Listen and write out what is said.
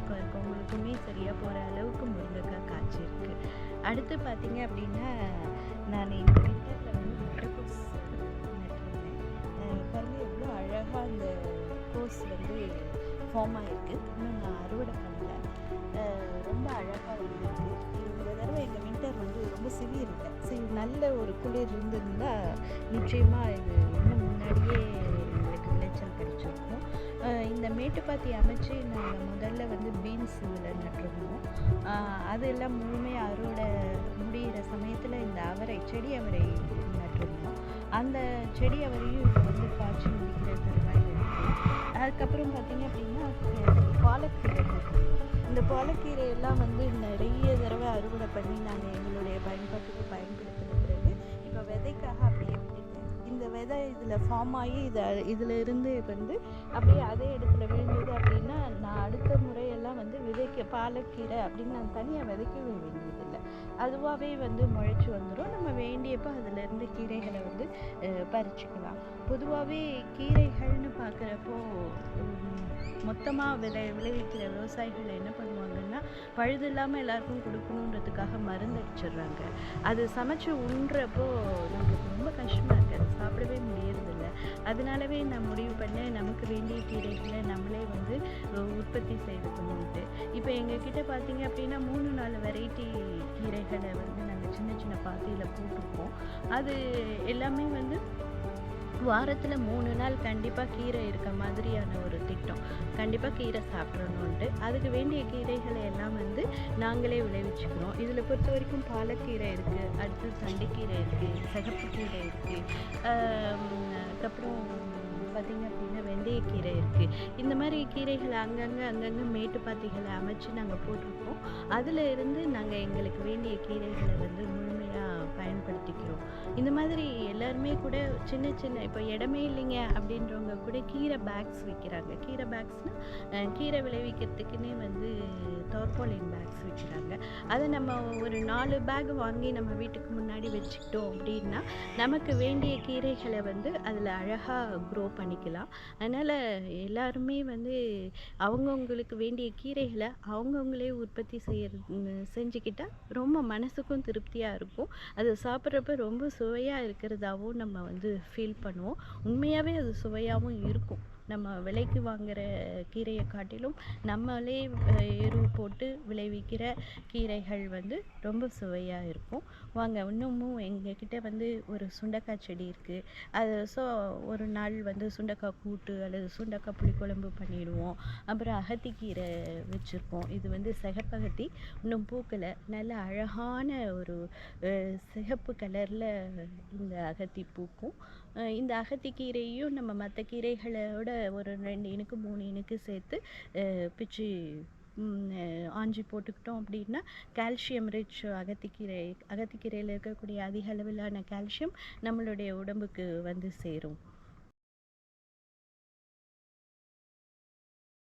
பக்கம் இருக்கவங்களுக்குமே சரியாக போகிற அளவுக்கு முருங்கைக்காய் காய்ச்சிருக்கு. அடுத்து பார்த்தீங்க அப்படின்னா நான் இந்த விண்டரில் வந்து முட்டைக்கோஸ் நட்டிருந்தேன். அஹ் எவ்வளோ அழகாக அந்த கோஸ் வந்து ஃபார்ம் ஆகிருக்கு இன்னும் நான் அறுவடை பண்ணல. ரொம்ப அழகாக வந்திருக்கு. இந்த தடவை எங்கள் வின்டர் வந்து ரொம்ப சிவியர் இல்லை சரி நல்ல ஒரு குளிர் இருந்திருந்தால் நிச்சயமாக இது இன்னும் முன்னாடியே எங்களுக்கு விளைச்சல் கிடைச்சிருக்கும். இந்த மேட்டுப்பாத்தி அமைச்சு நாங்கள் முதல்ல வந்து பீன்ஸ் இதில் நட்டுருந்தோம் அதெல்லாம் முழுமையாக அறுவடை முடிகிற சமயத்தில் இந்த அவரை செடி அவரை நட்டுருந்தோம் அந்த செடி அவரையும் இப்போ வந்து காய்ச்சி முடிக்கிற தருவாயில் இருக்குது அதுக்கப்புறம் பார்த்தீங்க அப்படின்னா பாலக்கீரை இந்த பாலக்கீரை எல்லாம் வந்து நிறைய தடவை அறுவடை பண்ணி நாங்கள் எங்களுடைய பயன்பாட்டுக்கு பயன்படுத்தின தான் இதில் ஃபார்ம் ஆகி இதை இதில் இருந்து வந்து அப்படியே அதே இடத்துல விழுந்தது அப்படின்னா நான் அடுத்த முறையெல்லாம் வந்து விதைக்க பாலக்கீரை அப்படின்னு நான் தனியாக விதைக்க வேண்டியதில்லை. அதுவாகவே வந்து முளைச்சி வந்துடும் நம்ம வேண்டியப்போ அதிலேருந்து கீரைகளை வந்து பறிச்சுக்கலாம். பொதுவாகவே கீரைகள்னு பார்க்குறப்போ மொத்தமாக விளை விளைவிக்கிற விவசாயிகள் என்ன பண்ணுவாங்கன்னா பழுது இல்லாமல் எல்லாருக்கும் கொடுக்கணுன்றதுக்காக மருந்து அடிச்சிடுறாங்க. அது சமைச்சு உண்றப்போ நம்மளுக்கு ரொம்ப கஷ்டமாக அதனாலவே நான் முடிவு பண்ணேன் நமக்கு வேண்டிய கீரைகளை நம்மளே வந்து உற்பத்தி செய்துக்கணும்ட்டு இப்போ எங்ககிட்ட பார்த்தீங்க அப்படின்னா மூணு நாலு வெரைட்டி கீரைகளை வந்து நாங்கள் சின்ன சின்ன பாத்தியில் போட்டிருக்கோம் அது எல்லாமே வந்து வாரத்தில் மூணு நாள் கண்டிப்பாக கீரை இருக்க மாதிரியான ஒரு திட்டம். கண்டிப்பாக கீரை சாப்பிட்றணுன்ட்டு அதுக்கு வேண்டிய கீரைகளை எல்லாம் வந்து நாங்களே விளைவிச்சுக்கிறோம். இதில் பொறுத்த வரைக்கும் பாலக்கீரை இருக்குது அடுத்து சண்டைக்கீரை இருக்குது சிகப்பு கீரை இருக்குது அதுக்கப்புறம் பார்த்திங்க அப்படின்னா வெந்தயக்கீரை இருக்குது இந்த மாதிரி கீரைகளை அங்கங்கே அங்கங்கே மேட்டுப்பாத்திகளை அமைச்சு நாங்கள் போட்டிருக்கோம். அதில் இருந்து நாங்கள் எங்களுக்கு வேண்டிய கீரைகளை வந்து முழுமையாக பயன்படுத்திக்கிறோம். இந்த மாதிரி எல்லாருமே கூட சின்ன சின்ன இப்போ இடமே இல்லைங்க அப்படின்றவங்க கூட கீரை பேக்ஸ் விற்கிறாங்க கீரை பேக்ஸ்னால் கீரை விளைவிக்கிறதுக்குன்னே வந்து தார்பாலின் பேக்ஸ் விற்கிறாங்க அதை நம்ம ஒரு நாலு பேக் வாங்கி நம்ம வீட்டுக்கு முன்னாடி வச்சுக்கிட்டோம் அப்படின்னா நமக்கு வேண்டிய கீரைகளை வந்து அதில் அழகாக க்ரோ பண்ணிக்கலாம். அதனால் எல்லாருமே வந்து அவங்கவுங்களுக்கு வேண்டிய கீரைகளை அவங்கவுங்களே உற்பத்தி செய்ய செஞ்சுக்கிட்டால் ரொம்ப மனசுக்கும் திருப்தியாக இருக்கும். அது சாப்பிட்றப்ப ரொம்ப சுவையாக இருக்கிறதாவும் நம்ம வந்து ஃபீல் பண்ணுவோம். உண்மையாகவே அது சுவையாகவும் இருக்கும். நம்ம விலைக்கு வாங்குகிற கீரையை காட்டிலும் நம்மளே எரு போட்டு விளைவிக்கிற கீரைகள் வந்து ரொம்ப சுவையாக இருக்கும். வாங்க இன்னமும் எங்ககிட்ட வந்து ஒரு சுண்டக்காய் செடி இருக்குது அது ஸோ ஒரு நாள் வந்து சுண்டக்காய் கூட்டு அல்லது சுண்டக்காய் புளிக்குழம்பு பண்ணிடுவோம். அப்புறம் அகத்திக்கீரை வச்சுருக்கோம். இது வந்து சிகப்பகத்தி இன்னும் பூக்களை நல்ல அழகான ஒரு சிகப்பு கலரில் இந்த அகத்தி பூக்கும். இந்த இந்த அகத்திக்கீரையும் நம்ம மற்ற கீரைகளோட ஒரு ரெண்டு இனுக்கு மூணு இனுக்கு சேர்த்து பிச்சு ஆஞ்சி போட்டுக்கிட்டோம் அப்படின்னா கால்சியம் ரிச் அகத்திக்கீரை அகத்திக்கீரையில் இருக்கக்கூடிய அதிக அளவிலான கால்சியம் நம்மளுடைய உடம்புக்கு வந்து சேரும்.